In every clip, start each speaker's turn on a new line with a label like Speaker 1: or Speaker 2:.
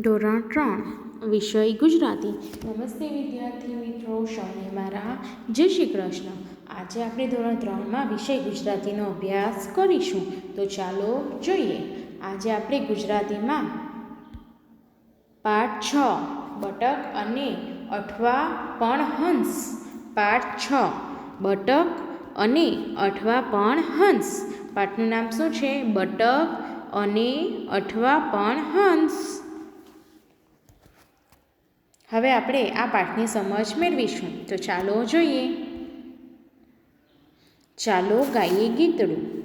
Speaker 1: ધોરણ ત્રણ, વિષય ગુજરાતી. નમસ્તે વિદ્યાર્થી મિત્રો સૌને મારા જય શ્રી કૃષ્ણ. આજે આપણે ધોરણ ત્રણમાં વિષય ગુજરાતીનો અભ્યાસ કરીશું. તો ચાલો જોઈએ. આજે આપણે ગુજરાતીમાં પાઠ છ, બટક અને અઠવા પણ હંસ. પાઠ છ, બટક અને અઠવા પણ હંસ. પાઠનું નામ શું છે? બટક અને અઠવા પણ હંસ. હવે આપણે આ પાઠની સમજ મેળવીશું. તો ચાલો જોઈએ. ચાલો ગાઈએ ગીતડું.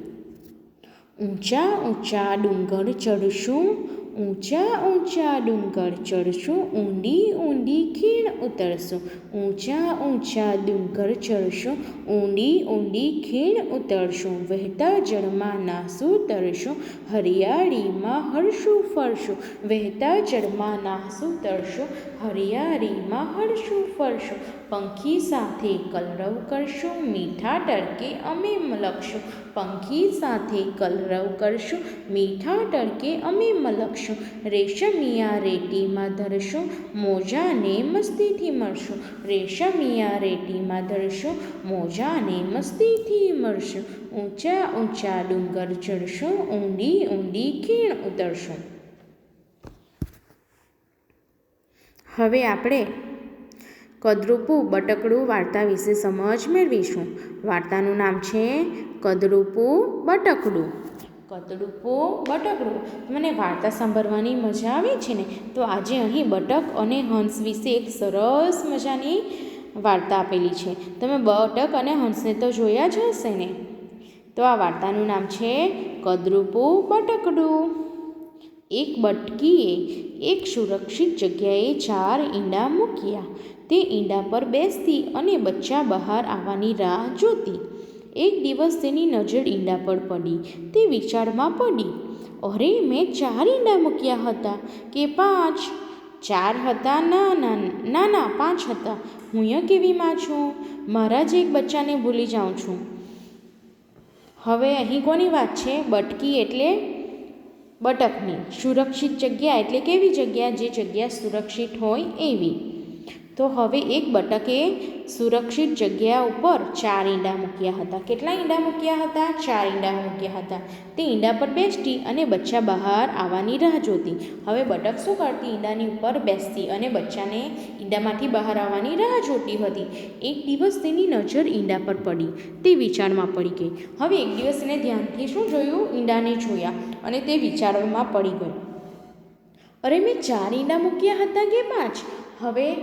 Speaker 1: ઊંચા ઊંચા ડુંગર ચડશું ઊંચા ઊંચા ડુંગર ચડશું, ઊંડી ઊંડી ખીણ ઉતરશું. ઊંચા ઊંચા ડુંગર ચડશું, ઊંડી ઊંડી ખીણ ઉતરશું. વહેતા જળમાં નાસું તરશું, હરિયાળીમાં હરશું ફરશું. વહેતા જળમાં નાસું તરશું, હરિયાળીમાં હરશું ફરશું. પંખી સાથે કલરવ કરશું, મીઠા ટરકે અમે મલકશું પંખી સાથે કલરવ કરશું, મીઠા ટરકે અમે મલકશું રેશમિયા રેટીમાં ધરશું, મોજાને મસ્તીથી મળશું. રેશમિયા રેટીમાં ધરશું, મોજાને મસ્તીથી મળશું. ઊંચા ઊંચા ડુંગર ચડશું, ઊંડી ઊંડી ખીણ ઉતરશું. હવે આપણે કદરૂપું બટકડું વાર્તા વિશે સમજ મેળવીશું. વાર્તાનું નામ છે કદરૂપું બટકડું. કદરૂપું બટકડું? મને વાર્તા સાંભળવાની મજા આવે છે ને? તો આજે અહીં બટક અને હંસ વિશે એક સરસ મજાની વાર્તા આપેલી છે. તમે બટક અને હંસને તો જોયા જ હશે ને? તો આ વાર્તાનું નામ છે કદરૂપું બટકડું. એક બટકીએ એક સુરક્ષિત જગ્યાએ ચાર ઈંડા મૂક્યા. તે ઈંડા પર બેસતી અને બચ્ચા બહાર આવવાની રાહ જોતી. એક દિવસ તેની નજર ઈંડા પર પડી, તે વિચારમાં પડી, અરે, મેં ચાર ઈંડા મૂક્યા હતા. કે પાંચ? ચાર હતા, ના ના ના ના, પાંચ હતા. હું કેવી માં છું? મારા જ એક બચ્ચાને ભૂલી જાઉં છું. હવે અહીં કોની વાત છે? બટકી એટલે? બટકની. સુરક્ષિત જગ્યા એટલે કેવી જગ્યા? જે જગ્યા સુરક્ષિત હોય એવી. તો હવે એક બટકે સુરક્ષિત જગ્યા ઉપર ચાર ઈંડા મૂક્યા હતા. કેટલા ઈંડા મૂક્યા હતા? ચાર ઈંડા મૂક્યા હતા. તે ઈંડા પર બેસતી અને બચ્ચા બહાર આવવાની રાહ જોતી. હવે બટક શું કરતી ઈંડાની ઉપર બેસતી અને બચ્ચાને ઈંડામાંથી બહાર આવવાની રાહ જોતી હતી. એક દિવસ તેની નજર ઈંડા પર પડી. તે વિચારમાં પડી ગઈ. હવે એક દિવસ એને ધ્યાનથી શું જોયું? ઈંડાને જોયા અને તે વિચારમાં પડી ગઈ. અરે, મેં ચાર ઈંડા મૂક્યા હતા કે પાંચ? હવે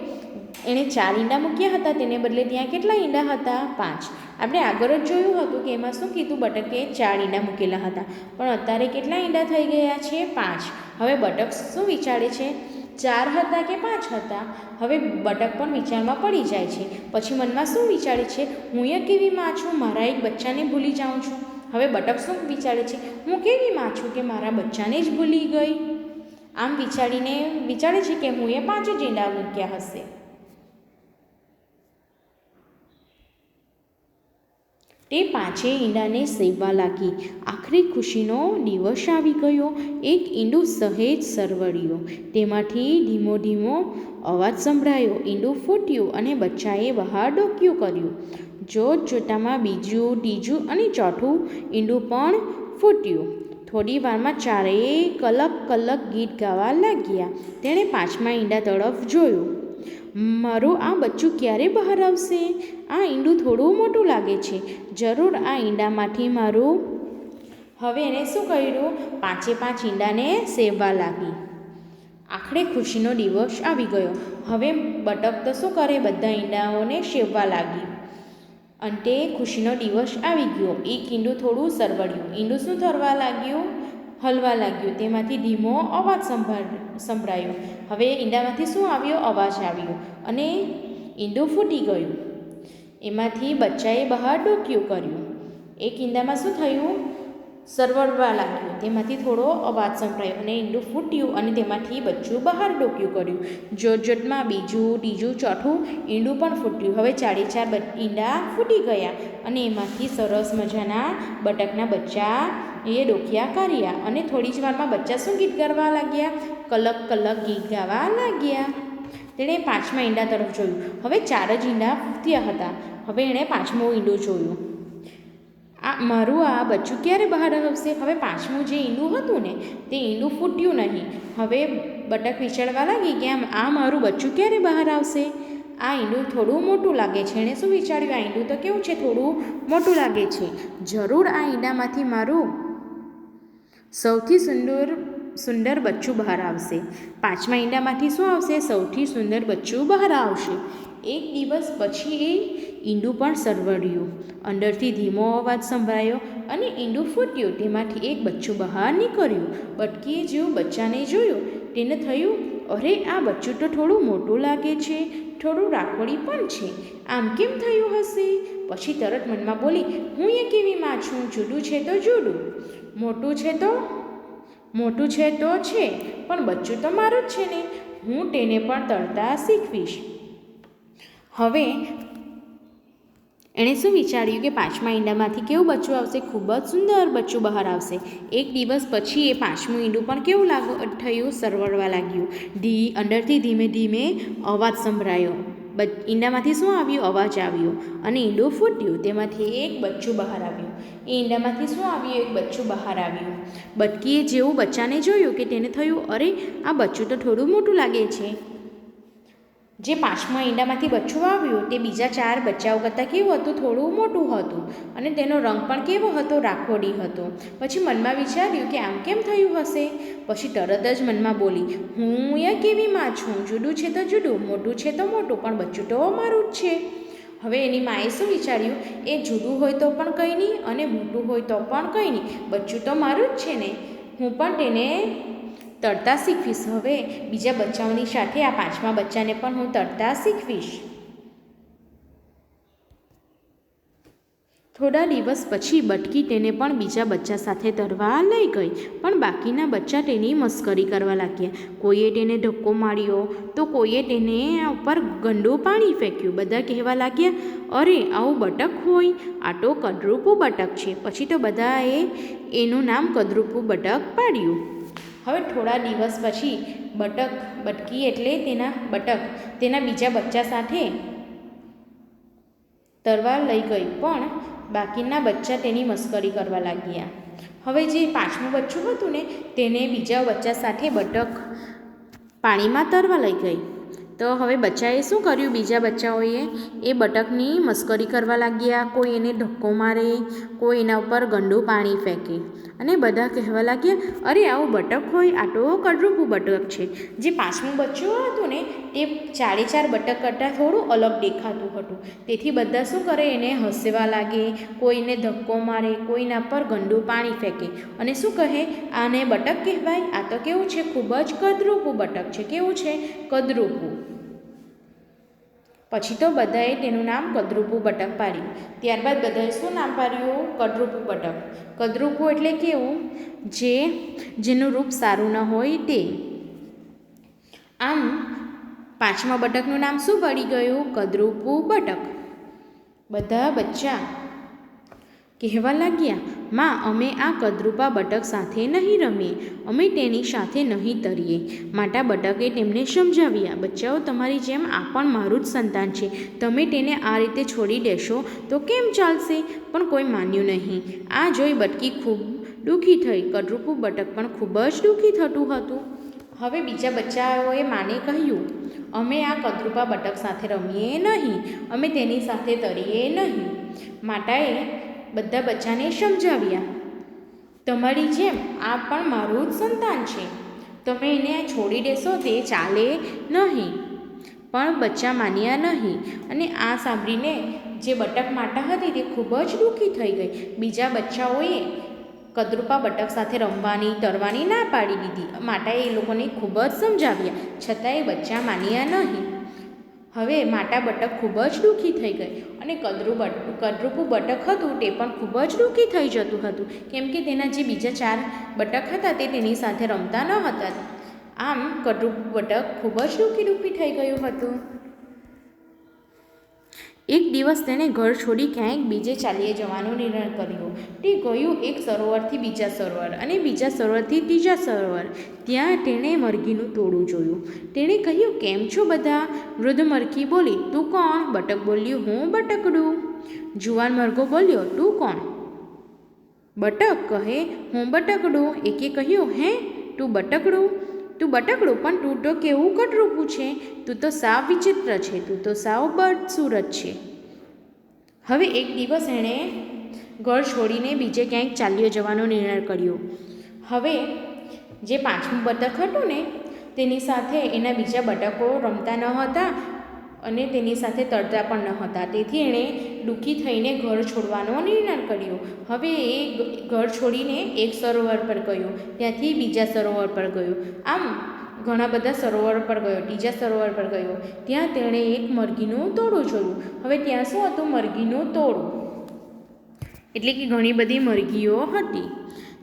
Speaker 1: એણે ચાર ઈંડા મૂક્યા હતા, તેને બદલે ત્યાં કેટલા ઈંડા હતા? પાંચ. આપણે આગળ જ જોયું હતું કે એમાં શું કીધું? બટકે ચાર ઈંડા મૂકેલા હતા. પણ અત્યારે કેટલા ઈંડા થઈ ગયા છે? પાંચ. હવે બટક શું વિચારે છે? ચાર હતા કે પાંચ હતા? હવે બટક પણ વિચારમાં પડી જાય છે. પછી મનમાં શું વિચારે છે? હું એ કેવી માં છું? મારા એક બચ્ચાને ભૂલી જાઉં છું. હવે બટક શું વિચારે છે? હું કેવી માં છું કે મારા બચ્ચાને જ ભૂલી ગઈ? આમ વિચારીને વિચારે છે કે હું એ પાંચ જ ઈંડા મૂક્યા હશે. તે પાંચે ઈંડાને સેવવા લાગી. આખરી ખુશીનો દિવસ આવી ગયો. એક ઈંડું સહેજ સરવડ્યો. તેમાંથી ધીમો ધીમો અવાજ સંભળાયો. ઈંડું ફૂટ્યું અને બચ્ચાએ બહાર ડોક્યું કર્યું. જોત જોતામાં બીજું, ત્રીજું અને ચોથું ઈંડું પણ ફૂટ્યું. થોડી વારમાં ચારેય કલક કલક ગીત ગાવા લાગ્યા. તેણે પાંચમા ઈંડા તરફ જોયું. મારું આ બચ્ચું ક્યારે બહાર આવશે? આ ઈંડું થોડું મોટું લાગે છે. જરૂર આ ઈંડામાંથી મારું હવે એણે શું કર્યું? પાંચે પાંચ ઈંડાને સેવવા લાગી. આખરે ખુશીનો દિવસ આવી ગયો. હવે બટક તો શું કરે? બધા ઈંડાઓને સેવવા લાગી. અંતે ખુશીનો દિવસ આવી ગયો. એક ઈંડું થોડું સરવડ્યું. ઈંડું શું થરવા લાગ્યું? હલવા લાગ્યું. તેમાંથી ધીમો અવાજ સંભાળ, સંભળાયો. હવે ઈંડામાંથી શું આવ્યો? અવાજ આવ્યો અને ઈંડું ફૂટી ગયું. એમાંથી બચ્ચાએ બહાર ડોક્યું કર્યું. એક ઈંડામાં શું થયું? સરવડવા લાગ્યું. તેમાંથી થોડો અવાજ સંભળાયો અને ઈંડું ફૂટ્યું અને તેમાંથી બચ્ચું બહાર ડોક્યું કર્યું. જોટજોટમાં બીજું, ત્રીજું, ચોથું ઈંડું પણ ફૂટ્યું. હવે ચારે ચાર ઈંડા ફૂટી ગયા અને એમાંથી સરસ મજાના બટકના બચ્ચા એ ડોકિયા કર્યા અને થોડી જ વારમાં બચ્ચા શું ગીત ગાવા લાગ્યા. કલક કલક ગીત ગાવા લાગ્યા. તેણે પાંચમા ઈંડા તરફ જોયું. હવે ચાર જ ઈંડા ફૂટ્યા હતા. હવે એણે પાંચમું ઈંડું જોયું. આ મારું આ બચ્ચું ક્યારે બહાર આવશે? હવે પાંચમું જે ઈંડું હતું ને, તે ઈંડું ફૂટ્યું નહીં. હવે બટક વિચારવા લાગી કે આમ, આ મારું બચ્ચું ક્યારે બહાર આવશે? આ ઈંડું થોડું મોટું લાગે છે. એણે શું વિચાર્યું? આ ઈંડું તો કેવું છે? થોડું મોટું લાગે છે. જરૂર આ ઈંડામાંથી મારું સૌથી સુંદર સુંદર બચ્ચું બહાર આવશે. પાંચમા ઈંડામાંથી શું આવશે? સૌથી સુંદર બચ્ચું બહાર આવશે. એક દિવસ પછી એ ઈંડું પણ સરવડ્યું. અંદરથી ધીમો અવાજ સંભળાયો અને ઈંડું ફૂટ્યું. તેમાંથી એક બચ્ચું બહાર નીકળ્યું. બટકીએ જેવું બચ્ચાને જોયું. તેને થયું, અરે, આ બચ્ચું તો થોડું મોટું લાગે છે. થોડું રાખોડી પણ છે. આમ કેમ થયું હશે? પછી તરત મનમાં બોલી, હું એ કેવી માં છું? જુદું છે તો જુદું. મોટું છે તો, મોટું છે તો છે. પણ બચ્ચું તો મારું જ છે ને. હું તેને પણ તરતા શીખવીશ. હવે એણે શું વિચાર્યું કે પાંચમા ઈંડામાંથી કેવું બચ્ચું આવશે? ખૂબ જ સુંદર બચ્ચું બહાર આવશે. એક દિવસ પછી એ પાંચમું ઈંડું પણ કેવું લાગુ, થયું? સરવડવા લાગ્યું. ધી, અંદરથી ધીમે ધીમે અવાજ સંભળાયો. ઈંડામાંથી શું આવ્યું? અવાજ આવ્યો અને ઈંડું ફૂટ્યું. તેમાંથી એક બચ્ચું બહાર આવ્યું. એ ઈંડામાંથી શું આવ્યું? એક બચ્ચું બહાર આવ્યું. બટકીએ જેવું બચ્ચાને જોયું કે તેને થયું, અરે, આ બચ્ચું તો થોડું મોટું લાગે છે. જે પાંચમા ઈંડામાંથી બચ્ચું આવ્યું, તે બીજા ચાર બચ્ચાઓ કરતાં કેવું હતું? થોડું મોટું હતું. અને તેનો રંગ પણ કેવો હતો? રાખોડી હતો. પછી મનમાં વિચાર્યું કે આમ કેમ થયું હશે? પછી તરત જ મનમાં બોલી, હું એ કેવી માં છું? જુદું છે તો જુદું મોટું છે તો મોટું, પણ બચ્ચું તો મારું જ છે. હવે એની માએ શું વિચાર્યું? એ જુદું હોય તો પણ કંઈ નહીં અને મોટું હોય તો પણ કંઈ નહીં. બચ્ચું તો મારું જ છે ને. હું પણ તેને તરતા શીખવીશ. હવે બીજા બચ્ચાઓની સાથે આ પાંચમા બચ્ચાને પણ હું તરતા શીખવીશ. થોડા દિવસ પછી બટકી તેને પણ બીજા બચ્ચા સાથે તરવા લઈ ગઈ, પણ બાકીના બચ્ચા તેની મસ્કરી કરવા લાગ્યા. કોઈએ તેને ધક્કો માર્યો તો કોઈએ તેને ઉપર ગંદુ પાણી ફેંક્યું. બધા કહેવા લાગ્યા, અરે, આવું બટક હોય? આ તો કદરૂપું બટક છે. પછી તો બધાએ એનું નામ કદરૂપું બટક પાડ્યું. હવે થોડા દિવસ પછી બટક બટકી એટલે તેના બટક, તેના બીજા બચ્ચા સાથે તરવા લઈ ગઈ. પણ બાકીના બચ્ચા તેની મસ્કરી કરવા લાગ્યા. હવે જે પાંચમું બચ્ચું હતું ને, તેને બીજા બચ્ચા સાથે બટક પાણીમાં તરવા લઈ ગઈ. તો હવે બચ્ચાએ શું કર્યું? બીજા બચ્ચાઓએ એ બટકની મસ્કરી કરવા લાગ્યા. કોઈ એને ધક્કો મારે, કોઈ એના ઉપર ગંદુ પાણી ફેંકે. અને બધા કહેવા લાગ્યા, અરે, આવું બટક હોય, આ તો કડરૂપું બટક છે. જે પાંચમું બચ્ચું હતું ને, તે ચારે ચાર બટક કરતાં થોડું અલગ દેખાતું હતું. તેથી બધા શું કરે, એને હસવા લાગે, કોઈને ધક્કો મારે, કોઈના પર ગંદુ પાણી ફેંકે. અને શું કહે, આને બટક કહેવાય? આ તો કેવું છે? ખૂબ જ કદરૂપું બટક છે. કેવું છે? કદરૂપું. પછી તો બધાએ તેનું નામ કદરૂપું બટક પાડ્યું. ત્યારબાદ બધાએ શું નામ પાડ્યું? કદરૂપું બટક. કદરૂપું એટલે કેવું? જે, જેનું રૂપ સારું ન હોય તે. આમ, પાંચમા બટકનું નામ શું પડી ગયું? કદરૂપું બટક. બધા બચ્ચા કહેવા લાગ્યા, માં, અમે આ કદરૂપા બટક સાથે નહીં રમીએ, અમે તેની સાથે નહીં તરીએ. માતા બટકે તેમને સમજાવ્યા, બચ્ચાઓ, તમારી જેમ આ પણ મારું જ સંતાન છે. તમે તેને આ રીતે છોડી દેશો તો કેમ ચાલશે? પણ કોઈ માન્યું નહીં. આ જોઈ બટકી ખૂબ દુઃખી થઈ. કદરૂપું બટક પણ ખૂબ જ દુઃખી થતું હતું. હવે બીજા બચ્ચાઓએ માને કહ્યું, અમે આ કદરૂપા બટક સાથે રમીએ નહીં, અમે તેની સાથે તરીએ નહીં. માતાએ બધા બચ્ચાને સમજાવ્યા. તમારી જેમ આ પણ મારું જ સંતાન છે. તમે એને છોડી દેશો તે ચાલે નહીં. પણ બચ્ચા માન્યા નહીં. અને આ સાંભળીને જે બટક માતા હતી તે ખૂબ જ દુઃખી થઈ ગઈ. બીજા બચ્ચાઓએ કદરૂપા બટક સાથે રમવાની, તરવાની ના પાડી દીધી. માતાએ એ લોકોને ખૂબ જ સમજાવ્યા. છતાંય બચ્ચા માન્યા નહીં. હવે માતા બટક ખૂબ જ દુઃખી થઈ ગઈ અને કદરૂ બટ, કદરૂપું બટક હતું તે પણ ખૂબ જ દુઃખી થઈ જતું હતું. કેમ કે તેના જે બીજા ચાર બટક હતા તે તેની સાથે રમતા ન હતા. આમ કદરૂપું બટક ખૂબ જ દુઃખી દુઃખી થઈ ગયું હતું. એક દિવસ તેણે ઘર છોડી ક્યાંક બીજે ચાલીએ જવાનો નિર્ણય કર્યો. તે ગયું એક સરોવરથી બીજા સરોવર અને બીજા સરોવરથી ત્રીજા સરોવર. ત્યાં તેણે મરઘીનું ટોળું જોયું. તેણે કહ્યું, કેમ છો બધા? વૃદ્ધ મરઘી બોલી, તું કોણ? બટક બોલ્યું, હું બટકડું. જુવાન મરઘો બોલ્યો, તું કોણ? બટક કહે, હું બટકડું. એકે કહ્યું, હે, તું બટકડું? તું બટકડું, પણ તું તો કેવું કટરૂપું છે? તું તો સાવ વિચિત્ર છે, તું તો સાવ બદસુરત છે. હવે એક દિવસ એણે ઘર છોડીને બીજે ક્યાંક ચાલ્યો જવાનો નિર્ણય કર્યો. હવે જે પાંચમું બતક હતું ને, તેની સાથે એના બીજા બટકો રમતા ન હતા અને તેની સાથે તરતા પણ ન હતા તેથી એણે દુઃખી થઈને ઘર છોડવાનો નિર્ણય કર્યો. હવે એ ઘર છોડીને એક સરોવર પર ગયો. ત્યાંથી બીજા સરોવર પર ગયો. આમ ઘણા બધા સરોવર પર ગયો, ત્રીજા સરોવર પર ગયો. ત્યાં તેણે એક મરઘીનું તોડું જોયું. હવે ત્યાં શું હતું? મરઘીનું તોડું. એટલે કે ઘણી બધી મરઘીઓ હતી.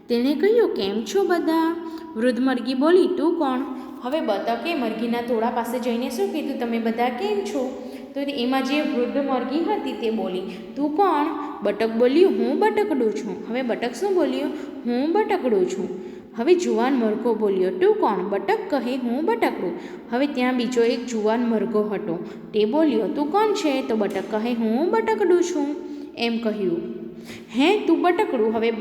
Speaker 1: તેણે કહ્યું, કેમ છો બધા? વૃદ્ધ મરઘી બોલી, તું કોણ? હવે બતકે મરઘીના ટોળા પાસે જઈને શું કીધું? તમે બધા કેમ છો? તો એમાં જે વૃદ્ધ મરઘી હતી તે બોલી, તું કોણ? બટક બોલ્યું, હું બટકડું છું. હવે બટક શું બોલ્યું? હું બટકડું છું. હવે જુવાન મરઘો બોલ્યો, તું કોણ? બટક કહે, હું બટકડું. હવે ત્યાં બીજો એક જુવાન મરઘો હતો, તે બોલ્યો, તું કોણ છે? તો બટક કહે, હું બટકડું છું. એમ કહ્યું. હે, તું બટકડું. હવે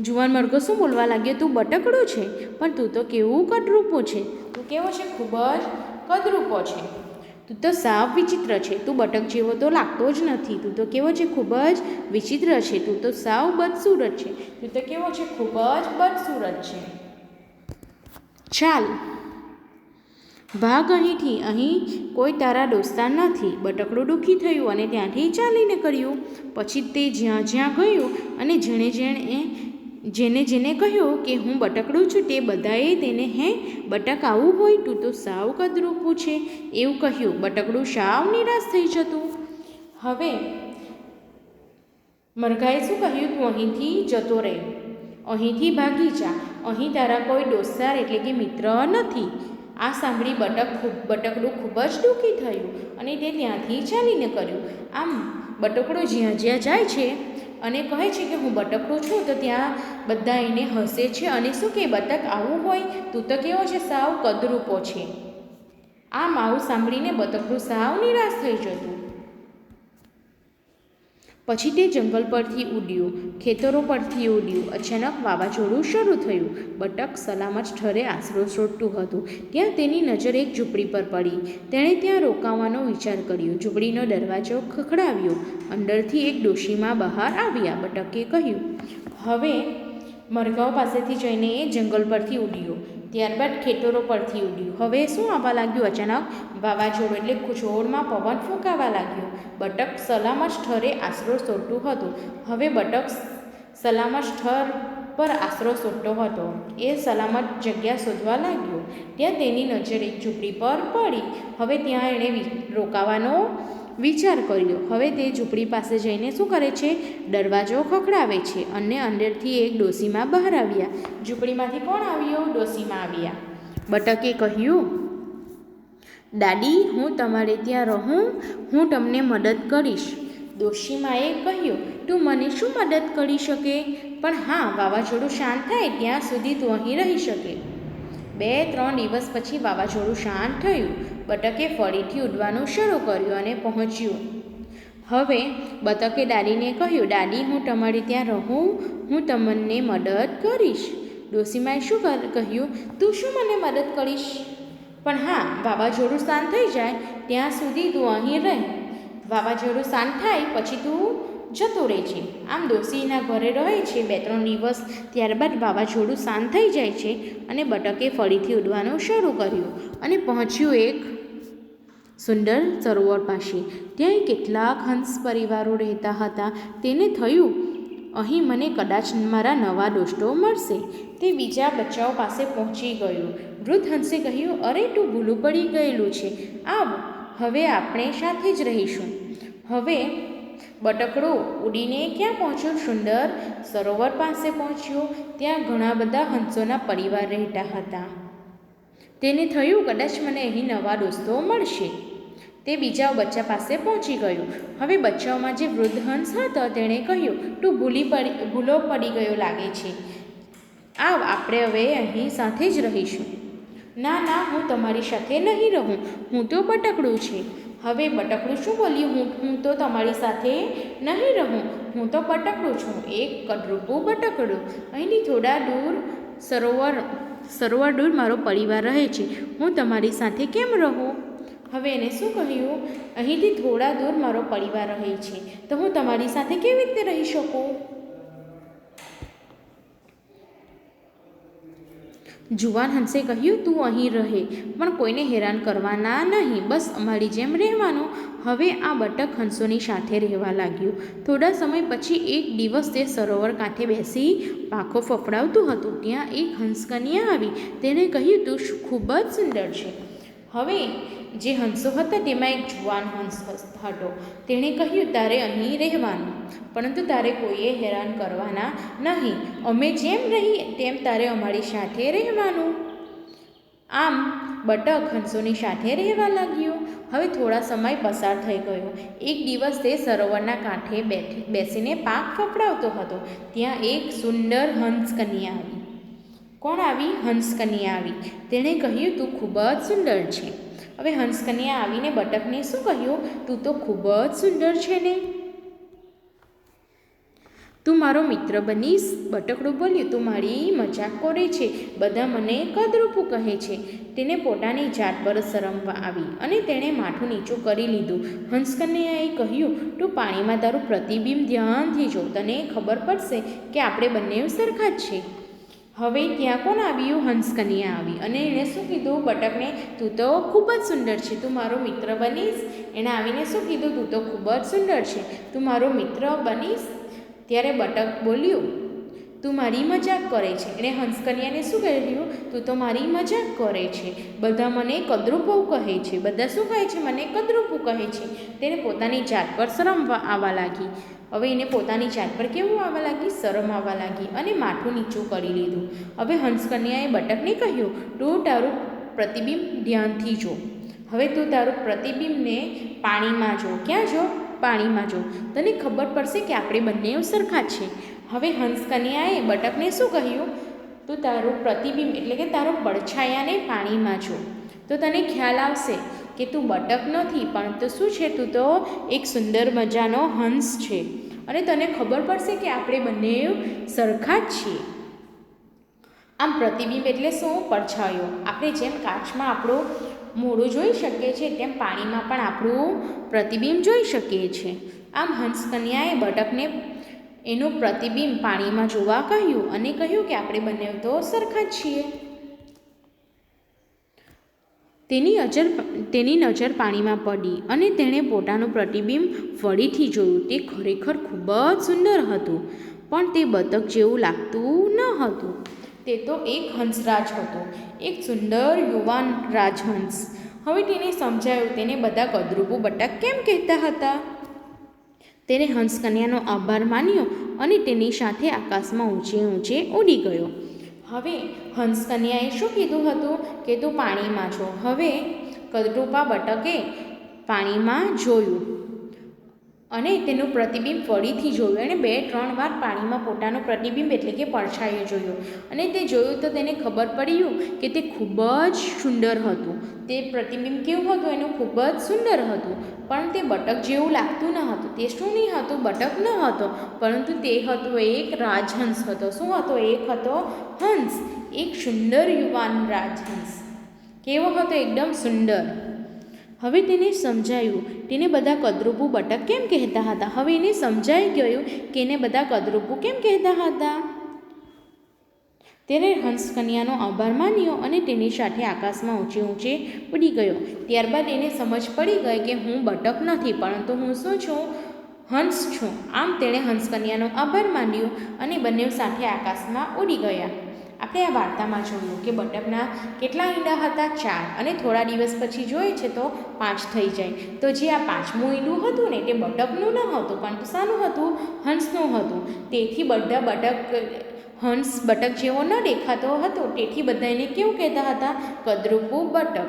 Speaker 1: જુવાન મરઘો શું બોલવા લાગ્યો? તું બટકડું છે? પણ તું તો કેવું કદરૂપો છે? તું કેવો છે? ખૂબ જ કદરૂપો છે. તું તો સાવ વિચિત્ર છે. તું બટક જેવો તો લાગતો જ નથી. તું તો કેવો છે? ખૂબ જ વિચિત્ર છે. તું તો સાવ બદસુરત છે. તું તો કેવો છે? ખૂબ જ બદસુરત છે. ચાલ. ભાગ અહીંથી અહીં, કોઈ તારા દોસ્તાર નથી. બટકડું દુઃખી થયું અને ત્યાંથી ચાલીને કર્યું. પછી તે જ્યાં જ્યાં ગયું અને જેણે જેણે જેને જેને કહ્યું કે હું બટકડું છું તે બધાએ તેને, હે, બટક આવું હોય તું તો સાવ કદરૂપું છે એવું કહ્યું. બટકડું સાવ નિરાશ થઈ જતું. હવે મરઘાએ શું કહ્યું? તું અહીંથી જતો રહે. અહીંથી ભાગી જા. અહીં તારા કોઈ દોસ્તાર એટલે કે મિત્ર નથી. આ સાંભળી બટક ખૂબ, બટકડું ખૂબ જ દુઃખી થયું અને તે ત્યાંથી ચાલીને કર્યું. આમ બટકડો જ્યાં જ્યાં જાય છે અને કહે છે કે હું બટકડું છું તો ત્યાં બધા એને હસે છે અને શું કે બતક આવું હોય? તું તો કેવો છે સાવ કદરૂપો છે. આમ આવું સાંભળીને બતકડું સાવ નિરાશ થઈ જતું. પછી તે જંગલ પરથી ઉડ્યું, ખેતરો પરથી ઉડ્યું, અચાનક વાવાઝોડું શરૂ થયું. બટક સલામત સ્થળે આશરો શોધતું હતું. ત્યાં તેની નજર એક ઝૂંપડી પર પડી. તેણે ત્યાં રોકાવાનો વિચાર કર્યો. ઝૂંપડીનો દરવાજો ખખડાવ્યો. અંદરથી એક ડોશીમાં બહાર આવ્યા. બટકે કહ્યું, હવે મરઘાઓ પાસેથી જઈને એ જંગલ પરથી ઉડ્યો. ત્યારબાદ ખેતરો પરથી ઉડ્યું. હવે શું આવવા લાગ્યું? અચાનક વાવાઝોડું એટલે જોરમાં પવન ફૂંકાવા લાગ્યો. બટક સલામત સ્થળે આશરો શોધતું હતું. હવે બટક સલામત સ્થળ પર આશરો શોધતો હતો. એ સલામત જગ્યા શોધવા લાગ્યો. ત્યાં તેની નજર એક ઝૂંપડી પર પડી. હવે ત્યાં એણે રોકાવાનો વિચાર કર્યો. હવે તે ઝૂંપડી પાસે જઈને શું કરે છે? દરવાજો ખખડાવે છે અને અંદરથી એક ડોસીમાં બહાર આવ્યા. ઝૂંપડીમાંથી કોણ આવ્યો? ડોસીમાં આવ્યા. બટકે કહ્યું, દાદી, હું તમારે ત્યાં રહું. હું તમને મદદ કરીશ. ડોશીમાએ કહ્યું, તું મને શું મદદ કરી શકે? પણ હા, વાવાઝોડું શાંત થાય ત્યાં સુધી તું અહીં રહી શકે. બે, ત્રણ દિવસ પછી વાવાઝોડું શાંત થયું. બટકે ફરીથી ઉડવાનું શરૂ કર્યું અને પહોંચ્યું. હવે બતકે દાદીને કહ્યું, દાદી, હું તમારી ત્યાં રહું, હું તમને મદદ કરીશ. ડોસીમાએ શું કહ્યું, તું શું મને મદદ કરીશ? પણ હા વાવાઝોડું શાંત થઈ જાય, ત્યાં સુધી તું અહીં રહે. વાવાઝોડું શાંત થાય, પછી તું જતો રહે છે આમ ડોશીના ઘરે રહે છે બે ત્રણ દિવસ, ત્યારબાદ વાવાઝોડું શાંત થઈ જાય છે અને બટકે ફરીથી ઉડવાનું શરૂ કર્યું અને પહોંચ્યું એક સુંદર સરોવર પાસે. ત્યાં કેટલાક હંસ પરિવારો રહેતા હતા. તેને થયું, અહીં મને કદાચ મારા નવા દોસ્તો મળશે. તે બીજા બચ્ચાઓ પાસે પહોંચી ગયું. વૃદ્ધ હંસે કહ્યું, અરે, તું ભૂલું પડી ગયેલું છે. આવ હવે આપણે સાથે જ રહીશું. હવે બટકડો ઉડીને ક્યાં પહોંચ્યો? સુંદર સરોવર પાસે પહોંચ્યો. ત્યાં ઘણા બધા હંસોના પરિવાર રહેતા હતા. તેને થયું, કદાચ મને અહીં નવા દોસ્તો મળશે. તે બીજા બચ્ચા પાસે પહોંચી ગયું. હવે બચ્ચાઓમાં જે વૃદ્ધ હંસ હતો, તેણે કહ્યું, તું ભૂલી પડી, ભૂલો પડી ગયો લાગે છે. આવ, આપણે હવે અહીં સાથે જ રહીશું. ના ના, હું તમારી સાથે નહીં રહું. હું તો બટકડું છે. હવે બટકડું શું બોલ્યું? હું હું તો તમારી સાથે નહીં રહું. હું તો બટકડું છું. એક કડરૂપું બટકડું. અહીંથી થોડા દૂર સરોવર સરોવર મારો પરિવાર રહે છે. હું તમારી સાથે કેમ રહું? હવે એને શું કહ્યું? અહીંથી થોડા દૂર મારો પરિવાર રહે છે. તો હું તમારી સાથે કેવી રીતે રહી શકું? જુવાન હંસે કહ્યું, તું અહીં રહે, પણ કોઈને હેરાન કરવાના નહીં. બસ અમારી જેમ રહેવાનું. હવે આ બટક હંસોની સાથે રહેવા લાગ્યું. થોડા સમય પછી એક દિવસ તે સરોવર કાંઠે બેસી પાંખો ફફડાવતું હતું. ત્યાં એક હંસકન્યા આવી. તેણે કહ્યું, તું ખૂબ જ સુંદર છે. હવે જે હંસો હતા તેમાં એક જુવાન હંસ હતો. તેણે કહ્યું, તારે અહીં રહેવાનું. પરંતુ તારે કોઈએ હેરાન કરવાના નહીં. અમે જેમ રહીએ તેમ તારે અમારી સાથે રહેવાનું. આમ બટક હંસોની સાથે રહેવા લાગ્યો. હવે થોડા સમય પસાર થઈ ગયો. એક દિવસ તે સરોવરના કાંઠે બેઠી, બેસીને પાક ફફડાવતો હતો. ત્યાં એક સુંદર હંસકન્યા આવી. કોણ આવી? હંસકન્યા આવી. તેણે કહ્યું, તું ખૂબ જ સુંદર છે. હવે હંસકન્યા આવીને બટકને શું કહ્યું? તું તો ખૂબ જ સુંદર છે ને. તું મારો મિત્ર બનીશ, બટકડું બોલ્યું. તું મારી મજાક કરે છે. બધા મને કદરૂપું કહે છે. તેને પોતાની જાત પર શરમવા આવી અને તેણે માથું નીચું કરી લીધું. હંસકન્યાએ કહ્યું, તું પાણીમાં તારું પ્રતિબિંબ ધ્યાનથી જો. તને ખબર પડશે કે આપણે બંને સરખા જ છે. હવે ત્યાં કોણ આવ્યું? હંસકન્યા આવી અને એણે શું કીધું? બટકને તું તો ખૂબ જ સુંદર છે. તું મારો મિત્ર બનીશ. એણે આવીને શું કીધું? તું તો ખૂબ જ સુંદર છે. તું મારો મિત્ર બનીશ. ત્યારે બટક બોલ્યું, તું મારી મજાક કરે છે. એણે હંસકન્યાને શું કહ્યું? તું તો મારી મજાક કરે છે. બધા મને કદરૂપો કહે છે. બધા શું કહે છે? મને કદરૂપું કહે છે. તેને પોતાની જાત પર શરમ આવવા લાગી. હવે એને પોતાની જાત પર કેવું આવવા લાગી? શરમ આવવા લાગી અને માથું નીચું કરી લીધું. હવે હંસકન્યાએ બટકને કહ્યું, તું તારું પ્રતિબિંબ ધ્યાનથી જો. હવે તું તારું પ્રતિબિંબને પાણીમાં જો. ક્યાં જો? પાણીમાં જો. તને ખબર પડશે કે આપણે બંને સરખા છે. હવે હંસકન્યાએ બટકને શું કહ્યું? તું તારું પ્રતિબિંબ એટલે કે તારો પડછાયાને પાણીમાં જો. તો તને ખ્યાલ આવશે કે તું બટક નથી, પણ તો શું છે? તું તો એક સુંદર મજાનો હંસ છે. અને તને ખબર પડશે કે આપણે બંને સરખા જ છીએ. આમ પ્રતિબિંબ એટલે શું? પડછાયો આપણે જેમ કાચમાં આપણો મોઢું જોઈ શકીએ છીએ, તેમ પાણીમાં પણ આપણું પ્રતિબિંબ જોઈ શકીએ છીએ. આમ હંસકન્યાએ બટકને એનું પ્રતિબિંબ પાણીમાં જોવા કહ્યું અને કહ્યું કે આપણે બંને તો સરખા જ છીએ. તેની અજર તેની નજર પાણીમાં પડી અને તેણે પોતાનું પ્રતિબિંબ ફરીથી જોયું. તે ખરેખર ખૂબ જ સુંદર હતું, પણ તે બતક જેવું લાગતું ન હતું. તે તો એક હંસરાજ હતો, એક સુંદર યુવાન રાજહંસ. હવે તેને સમજાયું, તેને બધા કદરૂપો બટક કેમ કહેતા હતા? તેને હંસકન્યાનો આભાર માન્યો અને તેની સાથે આકાશમાં ઊંચે ઊંચે ઉડી ગયો. હવે હંસકન્યાએ શું કીધું હતું કે તું પાણીમાં છો? હવે કદરૂપા બટકે પાણીમાં જોયું. અને તેનું પ્રતિબિંબ ફરીથી જોયું. એણે બે, ત્રણ વાર પાણીમાં પોતાનું પ્રતિબિંબ એટલે કે પડછાયો જોયો. અને તે જોયું તો તેને ખબર પડ્યું કે તે ખૂબ જ સુંદર હતું. તે પ્રતિબિંબ કેવું હતું? એનું ખૂબ જ સુંદર હતું. પણ તે બટક જેવું લાગતું ન હતું. તે શું નહીં હતું? બટક ન હતો. પરંતુ તે હતો એક રાજહંસ હતો. શું હતો? એક હતો હંસ. એક સુંદર યુવાન રાજહંસ. કેવો હતો? એકદમ સુંદર. હવે તેને સમજાયું. તેને બધા કદરૂપું બટક કેમ કહેતા હતા? હવે એને સમજાઈ ગયું કે એને બધા કદરૂપું કેમ કહેતા હતા? તેને હંસકન્યાનો આભાર માન્યો અને તેની સાથે આકાશમાં ઊંચે ઊંચે ઉડી ગયો. ત્યારબાદ એને સમજ પડી ગઈ કે હું બટક નથી, પરંતુ હું શું છું? હંસ છું. આમ તેણે હંસકન્યાનો આભાર માન્યો અને બંને સાથે આકાશમાં ઉડી ગયા. આપણે આ વાર્તામાં જોયું કે બટકના કેટલા ઈંડા હતા? ચાર. અને થોડા દિવસ પછી જોઈએ છે તો પાંચ થઈ જાય. તો જે આ પાંચમું ઈંડું હતું ને, તે બટકનું ન હતું, પણ શાનું હતું, હંસનું હતું. તેથી બધા બટક, હંસ, બટક જેવો ન દેખાતો હતો. તેથી બધા એને કેવું કહેતા હતા? કદરૂપું બટક.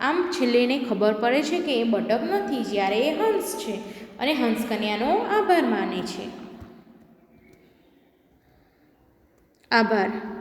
Speaker 1: આમ છેલ્લે એને ખબર પડે છે કે એ બટક નથી, જ્યારે એ હંસ છે. અને હંસ કન્યાનો આભાર માને છે. આભાર.